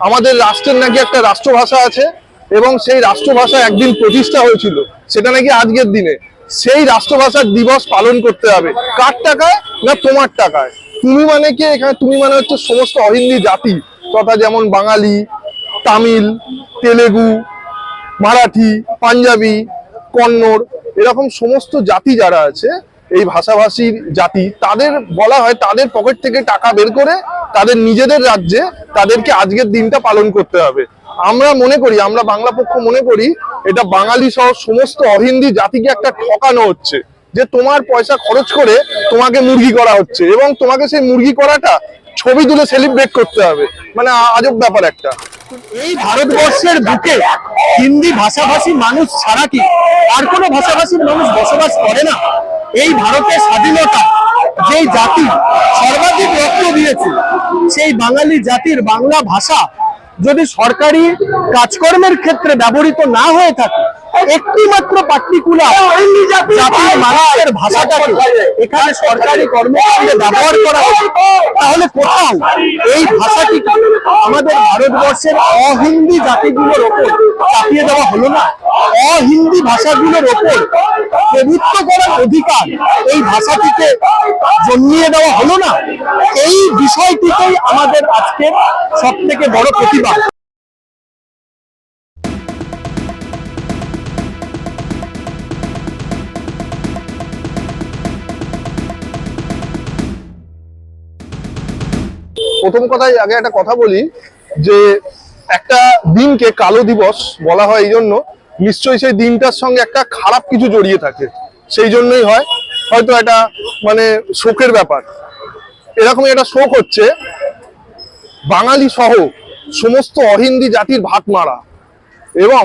আমাদের রাষ্ট্রের নাকি একটা রাষ্ট্রভাষা আছে এবং সেই রাষ্ট্রভাষা একদিন প্রতিষ্ঠা হয়েছিল। সেটা নাকি আজকের দিনে। সেই রাষ্ট্রভাষার দিবস পালন করতে হবে। কার টাকায় না তোমার টাকায়? তুমি মানে কি এখানে তুমি মানে হচ্ছে সমস্ত অহিন্দি জাতি, তথা যেমন বাঙালি, তামিল, তেলেগু, মারাঠি, পাঞ্জাবি, কন্নড়, এরকম সমস্ত জাতি যারা আছে, এই ভাষাভাষীর জাতি, তাদের বলা হয় তাদের পকেট থেকে টাকা বের করে তাদের নিজেদের রাজ্যে তাদেরকে আজকের দিনটা পালন করতে হবে। আমরা মনে করি, আমরা বাংলা পক্ষ মনে করি, এটা বাঙালি সহ সমস্ত অহিন্দি জাতিকে একটা ঠকানো হচ্ছে। যে তোমার পয়সা খরচ করে তোমাকে মুরগি করা হচ্ছে এবং তোমাকে সেই মুরগি করাটা ছবি তুলে সেলিব্রেট করতে হবে। মানে আজব ব্যাপার একটা। এই ভারতবর্ষের বুকে হিন্দি ভাষাভাষী মানুষ ছাড়া কি আর কোনো ভাষাভাষীর মানুষ বসবাস করে না? এই ভারতের স্বাধীনতা যেই জাতি সর্বাধিক রক্ত দিয়েছে, সেই বাঙালি জাতির বাংলা ভাষা যদি সরকারি কাজকর্মের ক্ষেত্রে ব্যবহৃত না হয়ে থাকে একটি মাত্র পার্টিকুলার জাতির মানুষের ভাষাটাকে এখানে সরকারি কর্মকাণ্ডে ব্যবহার করা হয় তাহলে কোথাও এই ভাষাটি আমাদের ভারতবর্ষের অহিন্দি জাতিগুলোর ওপর চাপিয়ে দেওয়া হলো না অহিন্দি ভাষাগুলোর ওপর প্রভুত্ব করার অধিকার এই ভাষাটিকে জন্মিয়ে দেওয়া হলো না এই বিষয়টিতেই আমাদের আজকের সব থেকে বড় প্রতিবাদ প্রথম কথাই আগে একটা কথা বলি যে একটা দিনকে কালো দিবস বলা হয় এই জন্য নিশ্চয়ই সেই দিনটার সঙ্গে একটা খারাপ কিছু জড়িয়ে থাকে। সেই জন্যই হয়, হয়তো এটা মানে শোকের ব্যাপার। এরকমই একটা শোক হচ্ছে, বাঙালি সহ সমস্ত অহিন্দি জাতির ভাত মারা এবং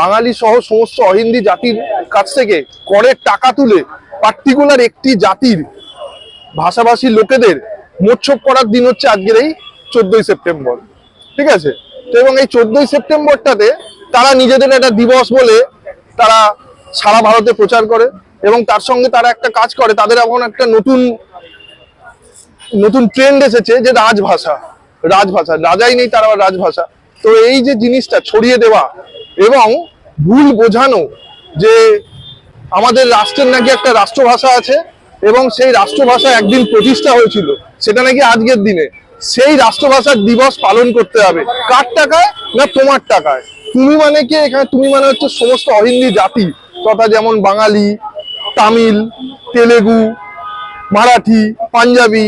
বাঙালি সহ সমস্ত অহিন্দি জাতির কাছ থেকে করের টাকা তুলে পার্টিকুলার একটি জাতির, ভাষাভাষী লোকেদের মোচ্ছব করার দিন হচ্ছে আজকের এই চোদ্দই সেপ্টেম্বর। ঠিক আছে? তো এবং এই চোদ্দই সেপ্টেম্বরটাতে তারা নিজেদের একটা দিবস বলে তারা সারা ভারতে প্রচার করে এবং তার সঙ্গে তারা একটা কাজ করে, তাদের এখন একটা নতুন নতুন ট্রেন্ড এসেছে যে রাজভাষা রাজভাষা, রাজাই নেই তারা রাজভাষা। তো এই যে জিনিসটা ছড়িয়ে দেওয়া এবং ভুল বোঝানো যে আমাদের রাষ্ট্রের নাকি একটা রাষ্ট্রভাষা আছে এবং সেই রাষ্ট্রভাষা একদিন প্রতিষ্ঠা হয়েছিল, সেটা নাকি আজকের দিনে। সেই রাষ্ট্রভাষার দিবস পালন করতে হবে। কার টাকায় না তোমার টাকায়? তুমি মানে কি এখানে তুমি মানে হচ্ছে সমস্ত অহিন্দি জাতি, তথা যেমন বাঙালি, তামিল, তেলেগু, মারাঠি, পাঞ্জাবি,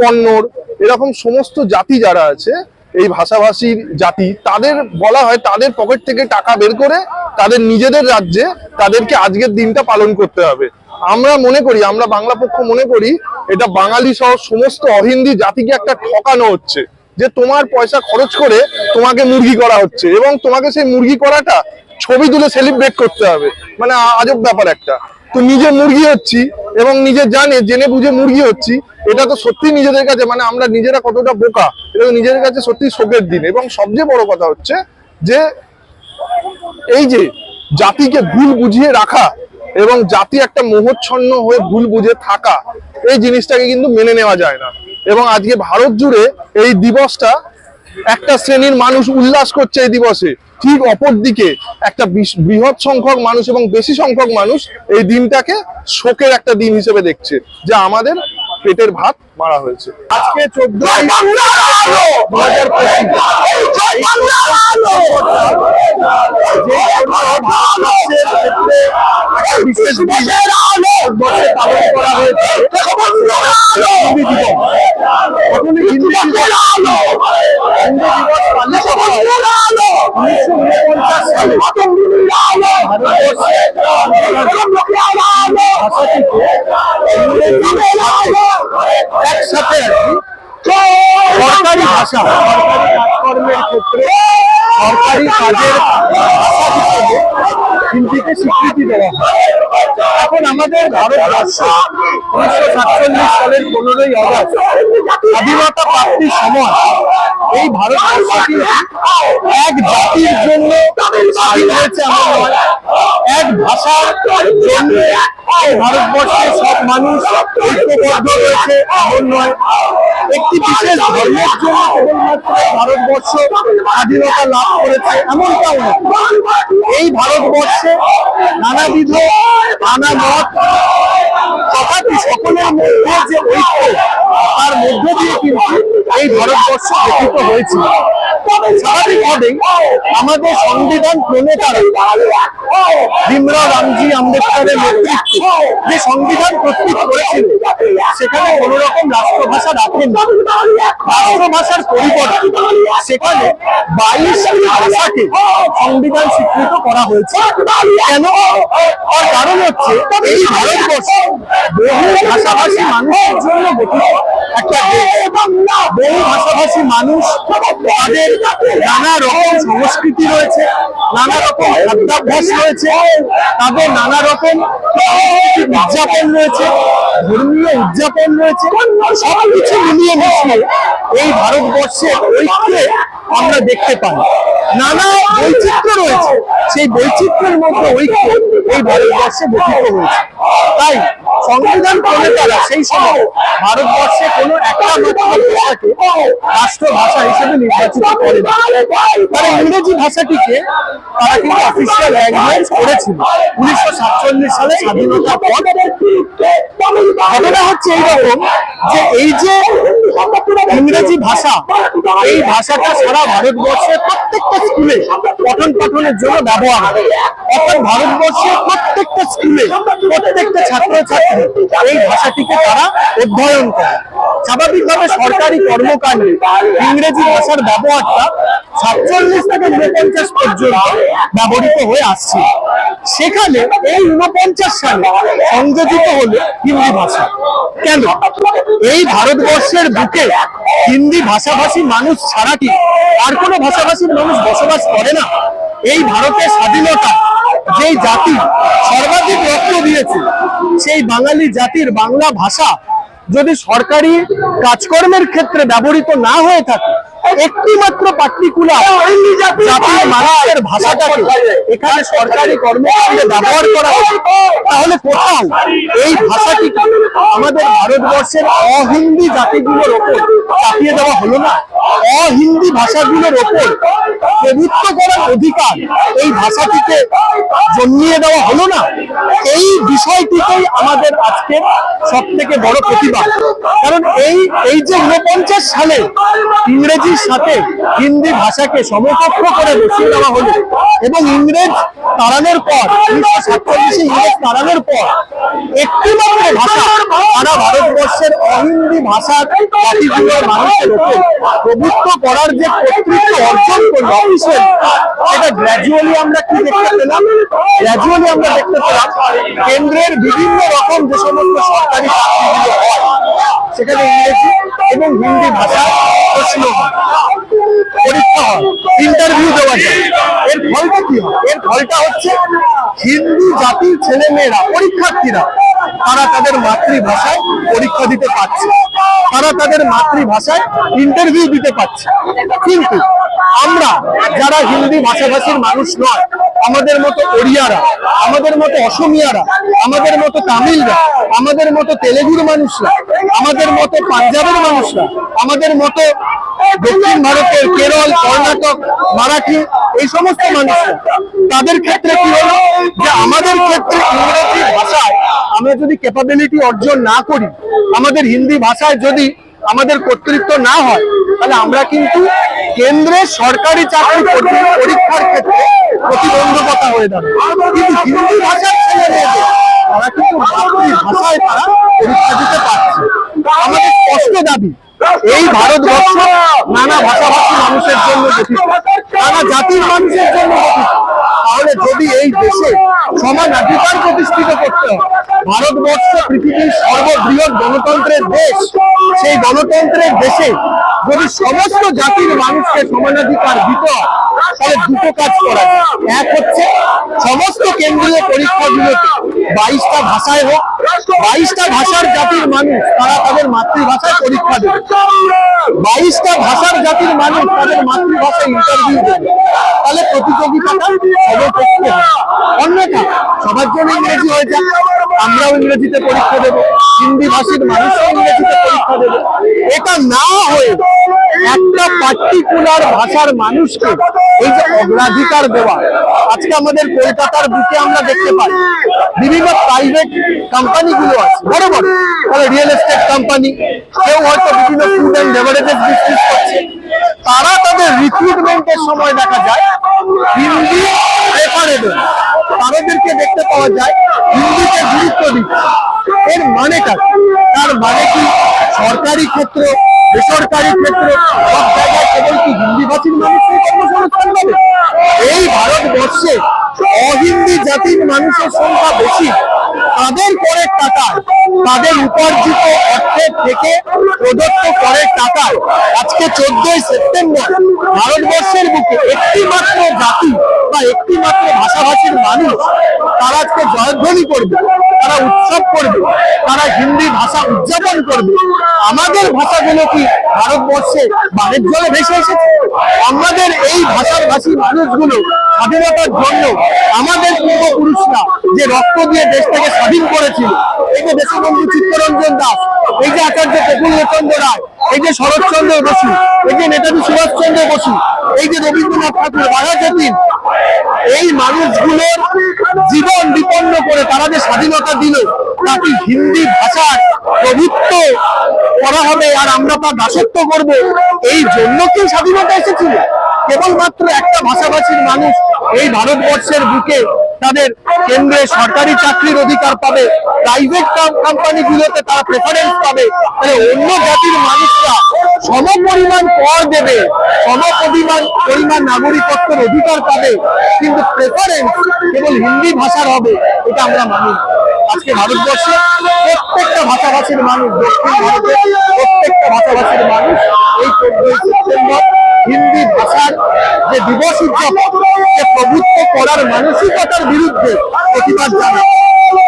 কন্নড়, এরকম সমস্ত জাতি যারা আছে, এই ভাষাভাষীর জাতি, তাদের বলা হয় তাদের পকেট থেকে টাকা বের করে তাদের নিজেদের রাজ্যে তাদেরকে আজকের দিনটা পালন করতে হবে। আমরা মনে করি, আমরা বাংলা পক্ষ মনে করি, এটা বাঙালি সহ সমস্ত অহিন্দি জাতিকে একটা ঠকানো হচ্ছে। যে তোমার পয়সা খরচ করে তোমাকে মুরগি করা হচ্ছে এবং তোমাকে সেই মুরগি করাটা ছবি তুলে সেলিব্রেট করতে হবে। মানে আজব ব্যাপার একটা। তো নিজে মুরগি হচ্ছি এবং নিজে জানে, জেনে বুঝে মুরগি হচ্ছি, এটা তো সত্যি নিজেদের কাছে মানে আমরা নিজেরা কতটা বোকা, এটা নিজেদের কাছে সত্যি শোকের দিন। এবং সবচেয়ে বড় কথা হচ্ছে যে, এই যে জাতিকে ভুল বুঝিয়ে রাখা এবং জাতি একটা মোহচ্ছন্ন হয়ে ভুল বুঝে থাকা, এই জিনিসটাকে কিন্তু মেনে নেওয়া যায় না। এবং আজকে ভারত জুড়ে এই দিবসটা একটা শ্রেণির মানুষ উল্লাস করছে এই দিবসে। ঠিক অপর দিকে একটা বৃহৎ সংখ্যক মানুষ এবং বেশি সংখ্যক মানুষ এই দিনটাকে শোকের একটা দিন হিসেবে দেখছে, যে আমাদের পেটের ভাত মারা হয়েছে। আজকে চোদ্দ দু হাজার বিশেষ ভারতবর্ষে পালন করা হয়েছে হিন্দি দিবস এখন এই হিন্দি দিবস হিন্দি দিবস পালিত হয় উনিশশো উনপঞ্চাশ সালে ভারতবর্ষে ভাষাটিকে ইংরেজি একসাথে সরকারি ভাষা সরকারি কাজকর্মের ক্ষেত্রে সরকারি কাজের হিন্দিকে স্বীকৃতি দেওয়া হয়। এখন আমাদের ভারত ভারতবর্ষে উনিশশো সাতচল্লিশ সালের পনেরোই অগস্ট স্বাধীনতা প্রাপ্তির সময় এই ভারতবর্ষ কিন্তু এক জাতির জন্য হয়েছে এক ভাষার জন্য ভারতবর্ষে সব মানুষ ঐক্যবদ্ধ রয়েছে নয়। একটি বিশেষ ধর্মের জন্য কেবলমাত্র ভারতবর্ষ স্বাধীনতা লাভ করেছে, এমনটাও এই ভারতবর্ষে নানাবিধ নানা মত, তথাপি সকলের মধ্যে যে ঐক্য, তার মধ্য দিয়ে কিন্তু এই ভারতবর্ষ গঠিত হয়েছিল আমাদের সংবিধান প্রণেতারা ভীমরাও রামজি আম্বেদকরের নেতৃত্বে যে সংবিধান প্রস্তুত করেছিল সেখানে কোন রকম রাষ্ট্রভাষা রাখেন রাষ্ট্রভাষার পরিবর্তে সেখানে বাইশটি ভাষাকে সংবিধান স্বীকৃত করা হয়েছে। কেন? তার কারণ হচ্ছে এই ভারতবর্ষ বহু ভাষাভাষী মানুষের জন্য গঠিত। একটা বহু ভাষাভাষী মানুষ, তাদের নানা রকম সংস্কৃতি রয়েছে, নানা রকম খাদ্যাভ্যাস রয়েছে, তাদের নানা রকম উদযাপন রয়েছে, ধর্মীয় উদযাপন রয়েছে, সবকিছু মিলিয়ে মিশিয়ে এই ভারতবর্ষের ঐক্যে আমরা দেখতে পাই। নানা বৈচিত্র্য রয়েছে। সেই বৈচিত্র্যের মধ্যে ঐক্য এই ভারতবর্ষে গঠিত হয়েছে। তাই সংবিধান প্রণেতারা সেই সময় ভারতবর্ষে কোনো একটা মাত্র রাষ্ট্র ভাষা হিসেবে নির্বাচিত করে তারা ইংরেজি ভাষাটিকে তারা কিন্তু অফিসিয়াল ল্যাঙ্গুয়েজ করেছিল। উনিশশো সাতচল্লিশ সালে স্বাধীনতার পর। ঘটনা হচ্ছে এইরকম যে এই যে ইংরেজি ভাষা, এই ভাষাটা সারা ভারতবর্ষের প্রত্যেকটা স্কুলে পঠন পাঠনের জন্য ব্যবহার হয়। অর্থাৎ ভারতবর্ষের প্রত্যেকটা স্কুলে প্রত্যেকটা ছাত্রছাত্রী এই ভাষাটিকে তারা অধ্যয়ন করে। স্বাভাবিকভাবে সরকারি কর্মকাণ্ডে ইংরেজি ভাষার ব্যবহারটা সাতচল্লিশ থেকে উনপঞ্চাশ পর্যন্ত ব্যবহৃত হয়ে আসছে। সেখানে এই উনপঞ্চাশ সালে সংযোজিত হলো হিন্দি ভাষা। কেন? এই ভারতবর্ষের বুকে হিন্দি ভাষাভাষী মানুষ ছাড়া কি আর কোনো ভাষাভাষীর মানুষ বসবাস করে না? এই ভারতের স্বাধীনতা, যেই জাতি সর্বাধিক রক্ত দিয়েছে, সেই বাঙালি জাতির বাংলা ভাষা যদি সরকারি কাজকর্মের ক্ষেত্রে ব্যবহৃত না হয়ে থাকে একটি মাত্র পার্টিকুলার জাতির মানুষের ভাষাটাকে এখানে সরকারি কর্মকাণ্ডে ব্যবহার করা হয় তাহলে কোথাও এই ভাষাটি আমাদের ভারতবর্ষের অহিন্দি জাতিগুলোর ওপর চাপিয়ে দেওয়া হলো না? অহিন্দি ভাষাগুলোর ওপর প্রভুত্ব করার অধিকার এই ভাষাটিকে জন্মিয়ে দেওয়া হলো না। এই বিষয়টিকেই আমাদের আজকের সব থেকে বড় প্রতিবাদ। কারণ এই এই যে উনপঞ্চাশ সালে ইংরেজির সাথে হিন্দি ভাষাকে সমকক্ষ করে বসিয়ে দেওয়া হলো এবং ইংরেজ তাড়ানোর পর, উনিশশো সাতচল্লিশে ইংরেজ তাড়ানোর পর একটি মাত্র ভাষা সারা ভারতবর্ষের অহিন্দি ভাষার মানুষের ওপর প্রভুত্ব করার যে কর্তৃত্ব অর্জন করল অফিসিয়াল সেটা গ্র্যাজুয়ালি আমরা কি দেখতে পেলাম? গ্র্যাজুয়ালি আমরা দেখতে পেলাম কেন্দ্রের বিভিন্ন রকম যে সমস্ত সরকারি চাকরিগুলো হয় সেখানে ইংরেজি এবং হিন্দি ভাষা প্রশ্ন হয় পরীক্ষা হয় ইন্টারভিউ দেওয়া যায়। এর ফলটা কি হয়? এর ফলটা হচ্ছে হিন্দু জাতির ছেলে মেয়েরা পরীক্ষার্থীরা তারা তাদের মাতৃভাষায় পরীক্ষা দিতে পারছে। তারা তাদের মাতৃভাষায় ইন্টারভিউ দিতে পারছে। কিন্তু আমরা যারা হিন্দি ভাষাভাষীর মানুষ নয়, আমাদের মতো ওড়িয়ারা, আমাদের মতো অসমিয়ারা, আমাদের মতো তামিলরা, আমাদের মতো তেলেগুর মানুষরা, আমাদের মতো পাঞ্জাবের মানুষরা, আমাদের মতো দক্ষিণ ভারতের কেরল, কর্ণাটক, মারাঠি, এই সমস্ত মানুষরা, তাদের ক্ষেত্রে কি হলো? যে আমাদের ক্ষেত্রে ইংরেজি ভাষায় আমরা যদি ক্যাপাবিলিটি অর্জন না করি, আমাদের হিন্দি ভাষায় যদি আমাদের কর্তৃত্ব না হয়, তাহলে আমরা কিন্তু কেন্দ্রের সরকারি চাকরি পরীক্ষার ক্ষেত্রে প্রতিবন্ধকতা হয়ে কিন্তু হিন্দি ভাষার ছেলে মেয়েদের, তারা কিন্তু মাতৃভাষায় তারা পরীক্ষা দিতে পারছে আমাদের স্পষ্ট দাবি, এই ভারতবর্ষ নানা ভাষাভাষী মানুষের জন্য গঠিত। নানা জাতির মানুষের জন্য গঠিত। তাহলে যদি এই দেশে সমান অধিকার প্রতিষ্ঠিত করতে হয়, ভারতবর্ষ পৃথিবীর সর্ববৃহৎ গণতন্ত্রের দেশ, সেই গণতন্ত্রের দেশে যদি সমস্ত জাতির মানুষকে সমানাধিকার দিতে তাহলে দুটো কাজ করা এক হচ্ছে সমস্ত কেন্দ্রীয় পরীক্ষাগুলোকে বাইশটা ভাষায় হোক, বাইশটা ভাষার জাতির মানুষ, তারা তাদের মাতৃভাষায় পরীক্ষা দেবে। বাইশটা ভাষার জাতির মানুষ তাদের মাতৃভাষায় ইন্টারভিউ দেবে। তাহলে প্রতিযোগিতাটা সর্বপক্ষে অন্যথা, সবার জন্য ইংরেজি হয়ে যাক, আমরাও ইংরেজিতে পরীক্ষা দেবো, হিন্দি ভাষীর মানুষও ইংরেজিতে পরীক্ষা দেবে। এটা না হয়ে একটা পার্টিকুলার ভাষার মানুষকে এই যে অগ্রাধিকার দেওয়া, আজকে আমাদের কলকাতার বুকে আমরা দেখতে পাই, বিভিন্ন প্রাইভেট কোম্পানিগুলো আছে বড় বড় তারা রিয়েল এস্টেট কোম্পানি কেউ হয়তো বিভিন্ন ফুড অ্যান্ড বেভারেজেস বিজনেস করছে, তারা তাদের রিক্রুটমেন্টের সময় দেখা যায়, হিন্দি প্রেফারেবল তাদেরকে দেখতে পাওয়া যায়, হিন্দিতে গুরুত্ব দিচ্ছে, এর মানেটা? তার মানে কি সরকারি ক্ষেত্র বেসরকারি ক্ষেত্র সব জায়গায় কেবল কি হিন্দি ভাষীর মানুষের কর্মসংস্থান পাবে এই ভারতবর্ষে অহিন্দি জাতির মানুষের সংখ্যা বেশি। তাদের করের টাকায়, তাদের উপার্জিত অর্থের থেকে প্রদত্ত করের টাকায় আজকে চোদ্দই সেপ্টেম্বর ভারতবর্ষের বুকে একটি মাত্র জাতি বা একটি মাত্র ভাষাভাষীর মানুষ, তারা আজকে জয়ধ্বনি করবে, তারা উৎসব করবে, তারা হিন্দি ভাষা উদযাপন করবে। আমাদের ভাষাগুলো কি ভারতবর্ষে বানের জলে ভেসে এসেছে? আমাদের এই ভাষার ভাষী মানুষগুলো স্বাধীনতার জন্য আমাদের পূর্বপুরুষরা যে রক্ত দিয়ে দেশটাকে স্বাধীন করেছিল, এই যে দেশবন্ধু চিত্তরঞ্জন দাস, এই যে আচার্য প্রফুল্লচন্দ্র রায়, এই যে শরৎচন্দ্র বসু, এই যে নেতাজি সুভাষচন্দ্র বসু, এই যে রবীন্দ্রনাথ ঠাকুর, রাজা যতীন এই মানুষগুলোর জীবন বিপন্ন করে তারা যে স্বাধীনতা দিল তাকে হিন্দি ভাষার প্রভুত্ব করা হবে আর আমরা তা দাসত্ব করব? এই জন্য কি স্বাধীনতা এসেছিল? কেবলমাত্র একটা ভাষাভাষীর মানুষ এই ভারতবর্ষের বুকে তাদের কেন্দ্রে সরকারি চাকরির অধিকার পাবে প্রাইভেট কোম্পানিগুলোতে তারা প্রেফারেন্স পাবে, তাহলে অন্য জাতির মানুষরা সম পরিমাণ কর দেবে সম পরিমাণ পরিমাণ নাগরিকত্বের অধিকার পাবে, কিন্তু প্রেফারেন্স কেবল হিন্দি ভাষার হবে, এটা আমরা মানি আজকে ভারতবর্ষে প্রত্যেকটা ভাষাভাষীর মানুষ দক্ষিণ ভারতে প্রত্যেকটা ভাষাভাষীর মানুষ এই চোদ্দই সেপ্টেম্বর হিন্দি যে দিবস উদযাপন প্রভুত্ব করার মানসিকতার বিরুদ্ধে প্রতিবাদ জানায়।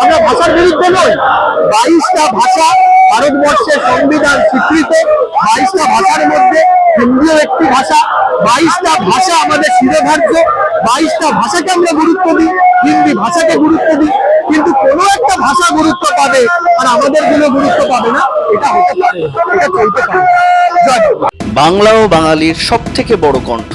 আমরা ভাষার বিরুদ্ধে নই বাইশটা ভাষা ভারতবর্ষের সংবিধান স্বীকৃত। বাইশটা ভাষার মধ্যে হিন্দিও একটি ভাষা। বাইশটা ভাষা আমাদের শিরোধার্য। বাইশটা ভাষাকে আমরা গুরুত্ব দিই, হিন্দি ভাষাকে গুরুত্ব দিই। কিন্তু কোনো একটা ভাষা গুরুত্ব পাবে আর আমাদেরগুলো গুরুত্ব পাবে না, এটা হতে পারে, এটা চলতে পারে। বাংলা। ও বাঙালির সব থেকে বড় কণ্ঠ।